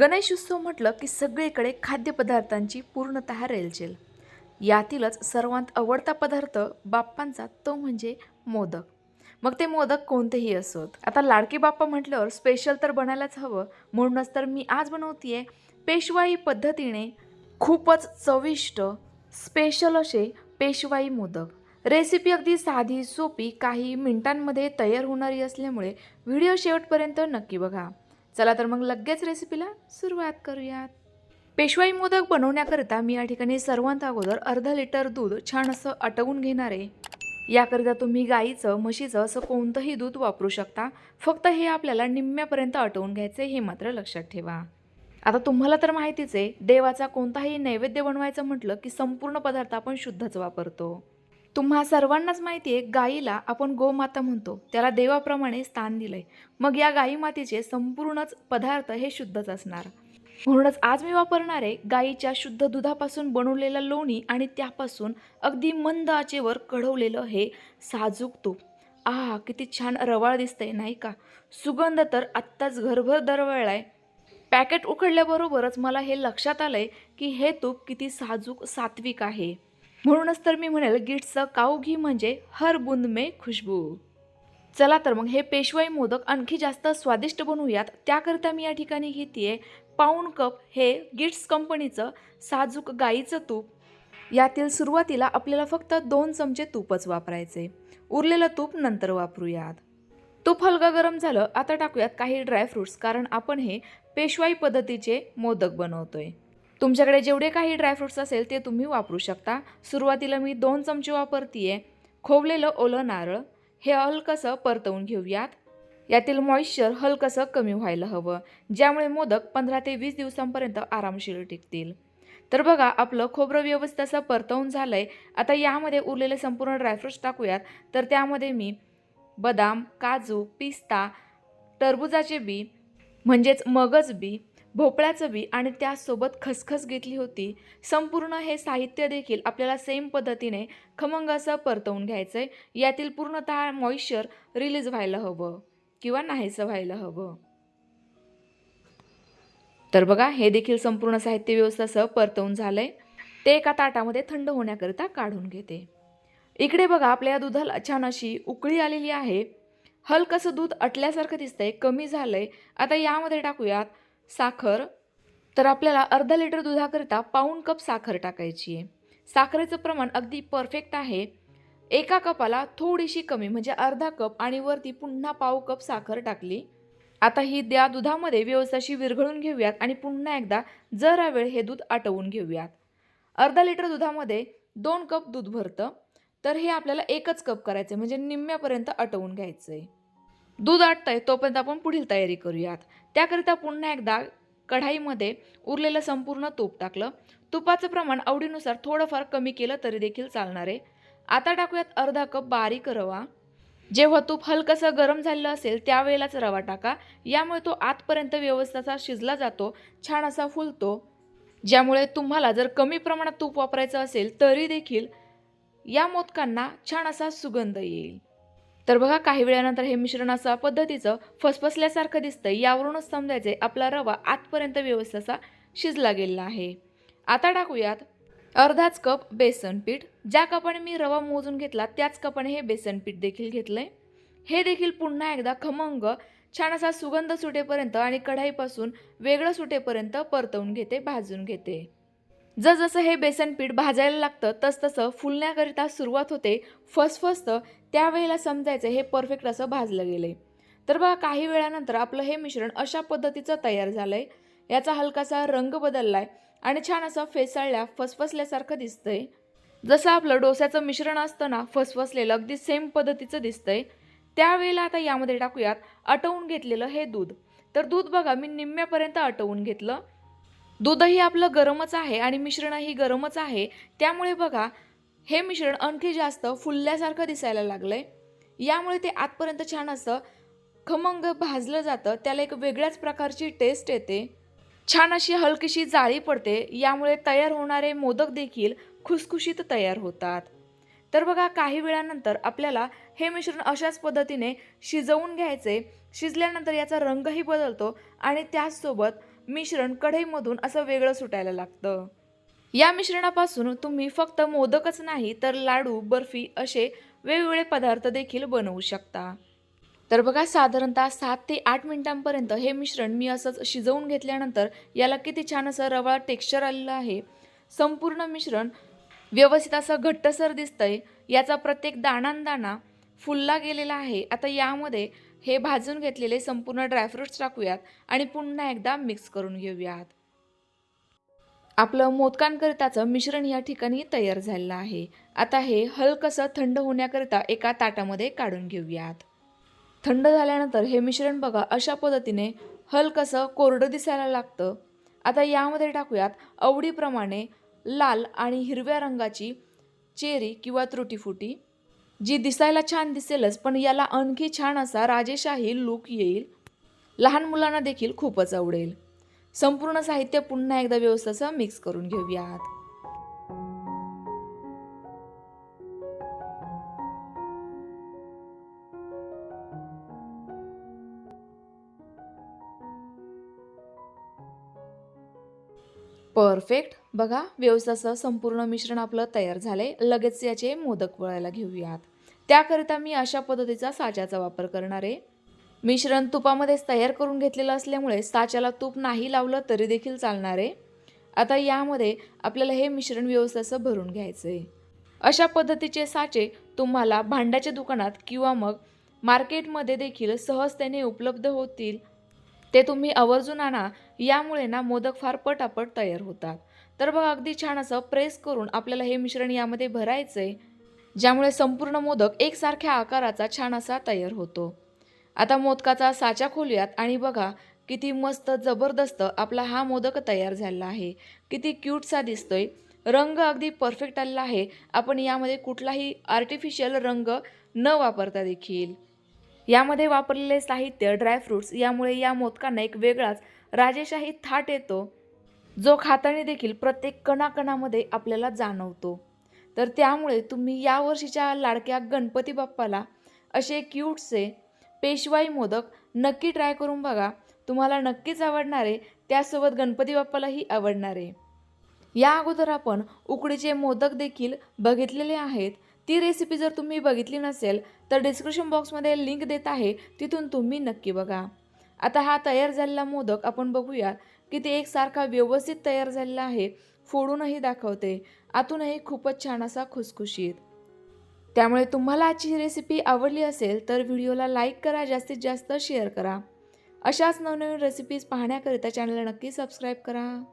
गणेशोत्सव म्हटलं की सगळीकडे खाद्यपदार्थांची पूर्णतः रेलचेल. यातीलच सर्वांत आवडता पदार्थ बाप्पांचा तो म्हणजे मोदक. मग ते मोदक कोणतेही असोत. आता लाडकी बाप्पा म्हटल्यावर स्पेशल तर बनायलाच हवं. म्हणूनच तर मी आज बनवतीये. पेशवाई पद्धतीने खूपच चविष्ट स्पेशल असे पेशवाई मोदक. रेसिपी अगदी साधी सोपी काही मिनिटांमध्ये तयार होणारी असल्यामुळे व्हिडिओ शेवटपर्यंत नक्की बघा. चला तर मग लगेच रेसिपीला सुरुवात करूयात. पेशवाई मोदक बनवण्याकरिता मी या ठिकाणी सर्वांत अगोदर अर्धा लिटर दूध छान असं आटवून घेणार आहे. याकरिता तुम्ही गाईचं म्हशीचं असं कोणतंही दूध वापरू शकता. फक्त हे आपल्याला निम्म्यापर्यंत आटवून घ्यायचे हे मात्र लक्षात ठेवा. आता तुम्हाला तर माहितीच आहे देवाचा कोणताही नैवेद्य बनवायचं म्हटलं की संपूर्ण पदार्थ आपण शुद्धच वापरतो. तुम्हा सर्वांनाच माहिती आहे गाईला आपण गोमाता म्हणतो. त्याला देवाप्रमाणे स्थान दिलंय. मग या गाई मातेचे संपूर्णच पदार्थ हे शुद्धच असणार. म्हणूनच आज मी वापरणारे गाईच्या शुद्ध दुधापासून बनवलेलं लोणी आणि त्यापासून अगदी मंद आचेवर कढवलेलं हे साजूक तूप. आहा किती छान रवाळ दिसतंय नाही का? सुगंध तर आत्ताच घरभर दरवळलाय. पॅकेट उघडल्याबरोबरच मला हे लक्षात आलंय की हे तूप किती साजूक सात्विक आहे. म्हणूनच तर मी म्हणेल गिट्सचं काऊ घी म्हणजे हर बुंद मे खुशबू. चला तर मग हे पेशवाई मोदक आणखी जास्त स्वादिष्ट बनवूयात. त्याकरिता मी या ठिकाणी घेते पाऊण कप हे गिट्स कंपनीचं साजूक गाईचं तूप. यातील सुरुवातीला आपल्याला फक्त दोन चमचे तूपच वापरायचे. उरलेलं तूप नंतर वापरूयात. तूप हलका गरम झालं आता टाकूयात काही ड्रायफ्रुट्स कारण आपण हे पेशवाई पद्धतीचे मोदक बनवतोय. तुमच्याकडे जेवढे काही ड्रायफ्रुट्स असेल ते तुम्ही वापरू शकता. सुरुवातीला मी दोन चमचे वापरतीये. खोवलेलं ओलं नारळ हे हलकंसं परतवून घेऊयात. यातील मॉइश्चर हलकंसं कमी व्हायला हवं ज्यामुळे मोदक पंधरा ते वीस दिवसांपर्यंत आरामशीर टिकतील. तर बघा आपलं खोबरं व्यवस्थित असं परतवून झालं आहे आता यामध्ये उरलेले संपूर्ण ड्रायफ्रुट्स टाकूयात. तर त्यामध्ये मी बदाम काजू पिस्ता टरबुजाचे बी म्हणजेच मगज बी भोपळ्याचं बी आणि त्यासोबत खसखस घेतली होती. संपूर्ण हे साहित्य देखील आपल्याला सेम पद्धतीने खमंग असं परतवून घ्यायचं आहे यातील पूर्णतः मॉइश्चर रिलीज व्हायला हवं किंवा नाहीसं व्हायला हवं. तर बघा हे देखील संपूर्ण साहित्य व्यवस्थासह परतवून झालं आहे ते एका ताटामध्ये थंड होण्याकरिता काढून घेते. इकडे बघा आपल्या या दुधाला छान अशी उकळी आलेली आहे. हलकंसं दूध अटल्यासारखं दिसतंय कमी झालंय. आता यामध्ये टाकूयात साखर तर आपल्याला अर्धा लिटर दुधाकरिता पाऊण कप साखर टाकायची आहे. साखरेचं प्रमाण अगदी परफेक्ट आहे. एका कपाला थोडीशी कमी म्हणजे अर्धा कप आणि वरती पुन्हा पाव कप साखर टाकली. आता ही द्या दुधामध्ये व्यवस्थाशी विरघळून घेऊयात आणि पुन्हा एकदा जरा वेळ हे दूध आटवून घेऊयात. अर्धा लिटर दुधामध्ये दोन कप दूध भरतं तर हे आपल्याला एकच कप करायचं आहे म्हणजे निम्म्यापर्यंत आटवून घ्यायचं आहे दूध आटतंय तोपर्यंत आपण पुढील तयारी करूयात. त्याकरिता पुन्हा एकदा कढाईमध्ये उरलेलं संपूर्ण तूप टाकलं. तुपाचं प्रमाण आवडीनुसार थोडंफार कमी केलं तरी देखील चालणार आहे. आता टाकूयात अर्धा कप बारीक रवा. जेव्हा तूप हलकंसं गरम झालेलं असेल त्यावेळेलाच रवा टाका. यामुळे तो आतपर्यंत व्यवस्थाचा शिजला जातो छान असा फुलतो. ज्यामुळे तुम्हाला जर कमी प्रमाणात तूप वापरायचं असेल तरी देखील या मोदकांना छान असा सुगंध येईल. तर बघा काही वेळानंतर हे मिश्रण असा पद्धतीचं फसफसल्यासारखं दिसतं यावरूनच समजायचे आपला रवा आतपर्यंत व्यवस्थेचा शिजला गेलेला आहे. आता टाकूयात अर्धाच कप बेसन पीठ. ज्या कपाने मी रवा मोजून घेतला त्याच कपाने हे बेसन पीठ देखील घेतलं आहे हे देखील पुन्हा एकदा खमंग छान असा सुगंध सुटेपर्यंत आणि कढाईपासून वेगळं सुटेपर्यंत परतवून घेते भाजून घेते. जसजसं हे बेसन पीठ भाजायला लागतं तसतसं फुलण्याकरिता सुरुवात होते फसफसतं त्यावेळेला समजायचं हे परफेक्ट असं भाजलं गेलं तर बघा काही वेळानंतर आपलं हे मिश्रण अशा पद्धतीचं तयार झालं आहे याचा हलकासा रंग बदलला आहे आणि छान असं फेसाळल्या फसफसल्यासारखं दिसतंय. जसं आपलं डोस्याचं मिश्रण असतं ना फसफसलेलं अगदी सेम पद्धतीचं दिसतंय. त्यावेळेला आता यामध्ये टाकूयात आटवून घेतलेलं हे दूध. तर दूध बघा मी निम्म्यापर्यंत आटवून घेतलं. दूधही आपलं गरमच आहे आणि मिश्रणही गरमच आहे. त्यामुळे बघा हे मिश्रण आणखी जास्त फुलल्यासारखं दिसायला लागलंय. यामुळे ते आतपर्यंत छान असं खमंग भाजलं जातं. त्याला एक वेगळ्याच प्रकारची टेस्ट येते. छान अशी हलकीशी जाळी पडते. यामुळे तयार होणारे मोदक देखील खुसखुशीत तयार होतात. तर बघा काही वेळानंतर आपल्याला हे मिश्रण अशाच पद्धतीने शिजवून घ्यायचे. शिजल्यानंतर याचा रंगही बदलतो आणि त्याचसोबत मिश्रण कढईमधून असं वेगळं सुटायला लागतं. या मिश्रणापासून तुम्ही फक्त मोदकच नाही तर लाडू बर्फी असे वेगवेगळे पदार्थ देखील बनवू शकता. तर बघा साधारणतः सात ते आठ मिनिटांपर्यंत हे मिश्रण मी असंच शिजवून घेतल्यानंतर याला किती छान असं रवाळ टेक्स्चर आलेलं आहे. संपूर्ण मिश्रण व्यवस्थित असं घट्टसर दिसतंय. याचा प्रत्येक दाणांदाणा फुलला गेलेला आहे. आता यामध्ये हे भाजून घेतलेले संपूर्ण ड्रायफ्रूट्स टाकूयात आणि पुन्हा एकदा मिक्स करून घेऊयात. आपलं मोदकांकरिताचं मिश्रण या ठिकाणी तयार झालेलं आहे. आता हे हलकसं थंड होण्याकरिता एका ताटामध्ये काढून घेऊयात. थंड झाल्यानंतर हे मिश्रण बघा अशा पद्धतीने हलकसं कोरडं दिसायला लागतं. आता यामध्ये टाकूयात आवडीप्रमाणे लाल आणि हिरव्या रंगाची चेरी किंवा त्रुटीफुटी. जी दिसायला छान दिसेलच पण याला आणखी छान असा राजेशाही लुक येईल. लहान मुलांना देखील खूपच आवडेल. संपूर्ण साहित्य पुन्हा एकदा व्यवस्थेचं मिक्स करून घेऊयात. परफेक्ट बघा व्यवसायाचं संपूर्ण मिश्रण आपलं तयार झालं आहे लगेच याचे मोदक वळायला घेऊयात. त्याकरिता मी अशा पद्धतीचा साच्याचा वापर करणार आहे. मिश्रण तुपामध्येच तयार करून घेतलेलं असल्यामुळे साच्याला तूप नाही लावलं तरी देखील चालणार आहे. आता यामध्ये आपल्याला हे मिश्रण व्यवस्थाचं भरून घ्यायचं आहे अशा पद्धतीचे साचे तुम्हाला भांड्याच्या दुकानात किंवा मग मार्केटमध्ये देखील सहजतेने उपलब्ध होतील. ते तुम्ही आवर्जून आणा. यामुळे ना मोदक फार पटापट तयार होतात. तर बघा अगदी छान असं प्रेस करून आपल्याला हे मिश्रण यामध्ये भरायचं आहे ज्यामुळे संपूर्ण मोदक एकसारख्या आकाराचा छान असा तयार होतो. आता मोदकाचा साचा खोलूयात आणि बघा किती मस्त जबरदस्त आपला हा मोदक तयार झालेला आहे. किती क्यूटसा दिसतोय. रंग अगदी परफेक्ट आलेला आहे. आपण यामध्ये कुठलाही आर्टिफिशियल रंग न वापरता देखील. यामध्ये वापरलेले साहित्य ड्रायफ्रुट्स यामुळे या मोदकांना एक वेगळाच राजेशाही थाट येतो. जो खाताने देखील प्रत्येक कणाकणामध्ये आपल्याला जाणवतो. तर त्यामुळे तुम्ही यावर्षीच्या लाडक्या गणपती बाप्पाला असे क्यूटसे पेशवाई मोदक नक्की ट्राय करून बघा. तुम्हाला नक्कीच आवडणार आहे त्यासोबत गणपती बाप्पालाही आवडणार. आहे या अगोदर आपण उकडीचे मोदक देखील बघितलेले आहेत. ती रेसिपी जर तुम्ही बघितली नसेल तर डिस्क्रिप्शन बॉक्समध्ये लिंक देत आहे. तिथून तुम्ही नक्की बघा. आता हा तयार झालेला मोदक आपण बघूया की ते एकसारखा व्यवस्थित तयार झालेला आहे फोडूनही दाखवते. आतूनही खूपच छान असा खुसखुशीत. त्यामुळे तुम्हाला आजची ही रेसिपी आवडली असेल तर व्हिडिओला लाईक करा जास्तीत जास्त शेअर करा. अशाच नवनवीन रेसिपीज पाहण्याकरिता चॅनलला नक्की सबस्क्राईब करा.